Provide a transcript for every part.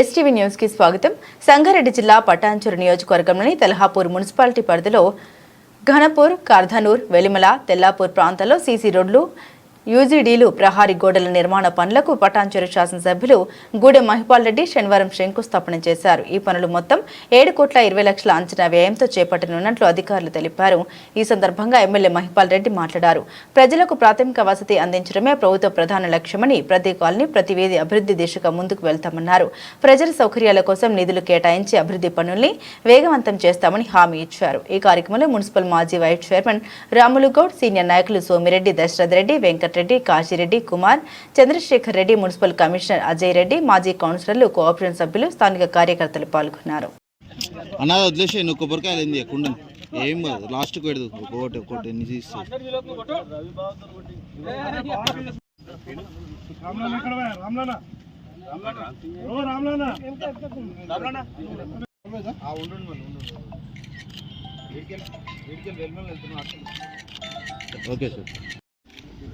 STV న్యూస్కి స్వాగతం. సంగారెడ్డి జిల్లా పటాంచురు నియోజకవర్గంలోని తెల్హాపూర్ మున్సిపాలిటీ పరిధిలో ఘనపూర్ కార్ధనూర్ వెలిమల తెల్లాపూర్ ప్రాంతాల్లో సీసీ రోడ్లు యూజీడీలు ప్రహారీ గోడల నిర్మాణ పనులకు పటాన్చెరు శాసనసభ్యులు గూడెం మహిపాల్ రెడ్డి శనివారం శంకుస్థాపన చేశారు. ఈ పనులు మొత్తం ఏడు కోట్ల ఇరవై లక్షల అంచనా వ్యయంతో చేపట్టనున్నట్లు అధికారులు తెలిపారు. ఈ సందర్భంగా ఎమ్మెల్యే మహిపాల్ రెడ్డి మాట్లాడారు. ప్రజలకు ప్రాథమిక వసతి అందించడమే ప్రభుత్వ ప్రధాన లక్ష్యమని ప్రతి కాలనీ ప్రతి వీధి అభివృద్ధి దిశగా ముందుకు వెళ్తామన్నారు. ప్రజల సౌకర్యాల కోసం నిధులు కేటాయించి అభివృద్ధి పనుల్ని వేగవంతం చేస్తామని హామీ ఇచ్చారు. ఈ కార్యక్రమంలో మున్సిపల్ మాజీ vice chairman Ramulu Goud senior నాయకులు సోమిరెడ్డి దశరథ్ రెడ్డి వెంకట వెంకటరెడ్డి కాశీరెడ్డి కుమార్ చంద్రశేఖర్ రెడ్డి మున్సిపల్ కమిషనర్ అజయ్ రెడ్డి మాజీ కౌన్సిలర్లు కోఆపరేషన్ సభ్యులు స్థానిక కార్యకర్తలు పాల్గొన్నారు. అన్న నువ్వు కొబ్బరికాయలు ఏంది? ఏం కాదు లాస్ట్కి పెడదు. ఒకటి ఒకటి ఎన్ని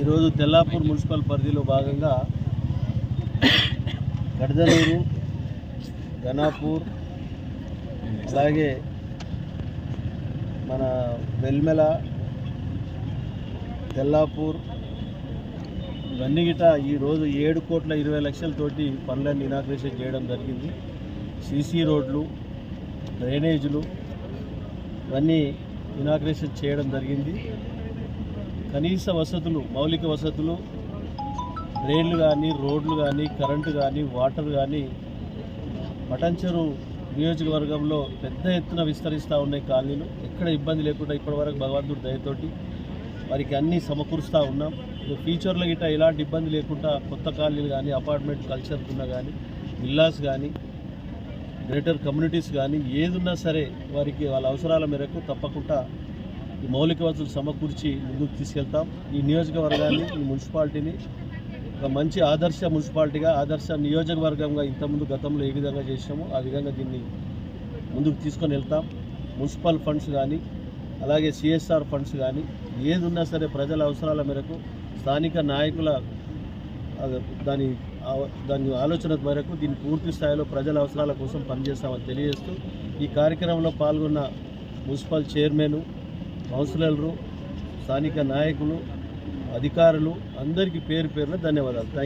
ఈరోజు తెల్లాపూర్ మున్సిపల్ పరిధిలో భాగంగా గడదనూరు ఘనాపూర్ అలాగే మన వెల్మెల తెల్లాపూర్ ఇవన్నీ గిట ఈరోజు ఏడు కోట్ల ఇరవై లక్షలతోటి పనులన్నీ ఇనాగ్రేషన్ చేయడం జరిగింది. సీసీ రోడ్లు డ్రైనేజీలు ఇవన్నీ ఇనాగ్రేషన్ చేయడం జరిగింది. కనీస వసతులు మౌలిక వసతులు రైళ్ళు కానీ రోడ్లు కానీ కరెంటు కానీ వాటర్ కానీ పటంచెరు నియోజకవర్గంలో పెద్ద ఎత్తున విస్తరిస్తూ ఉన్నాయి కాలనీలు. ఎక్కడ ఇబ్బంది లేకుండా ఇప్పటివరకు భగవంతుడి దయతోటి వారికి అన్నీ సమకూరుస్తూ ఉన్నాం. ఫ్యూచర్లో గిట్ట ఎలాంటి ఇబ్బంది లేకుండా కొత్త కాలనీలు కానీ అపార్ట్మెంట్ కల్చర్ ఉన్న కానీ విల్లాస్ కానీ గ్రేటర్ కమ్యూనిటీస్ కానీ ఏదున్నా సరే వారికి వాళ్ళ అవసరాల మేరకు తప్పకుండా ఈ మౌలిక వసతులు సమకూర్చి ముందుకు తీసుకెళ్తాం. ఈ నియోజకవర్గాన్ని ఈ మున్సిపాలిటీని ఒక మంచి ఆదర్శ మున్సిపాలిటీగా ఆదర్శ నియోజకవర్గంగా ఇంతకుముందు గతంలో ఏ విధంగా చేసామో ఆ విధంగా దీన్ని ముందుకు తీసుకొని వెళ్తాం. మున్సిపల్ ఫండ్స్ కానీ అలాగే సిఎస్ఆర్ ఫండ్స్ కానీ ఏదున్నా సరే ప్రజల అవసరాల మేరకు స్థానిక నాయకుల దాని దాని ఆలోచన మేరకు దీన్ని పూర్తి స్థాయిలో ప్రజల అవసరాల కోసం పనిచేస్తామని తెలియజేస్తూ ఈ కార్యక్రమంలో పాల్గొన్న మున్సిపల్ చైర్మన్ కౌన్సిలర్లు స్థానిక నాయకులు అధికారులు అందరికీ పేరు పేరున ధన్యవాదాలు. థ్యాంక్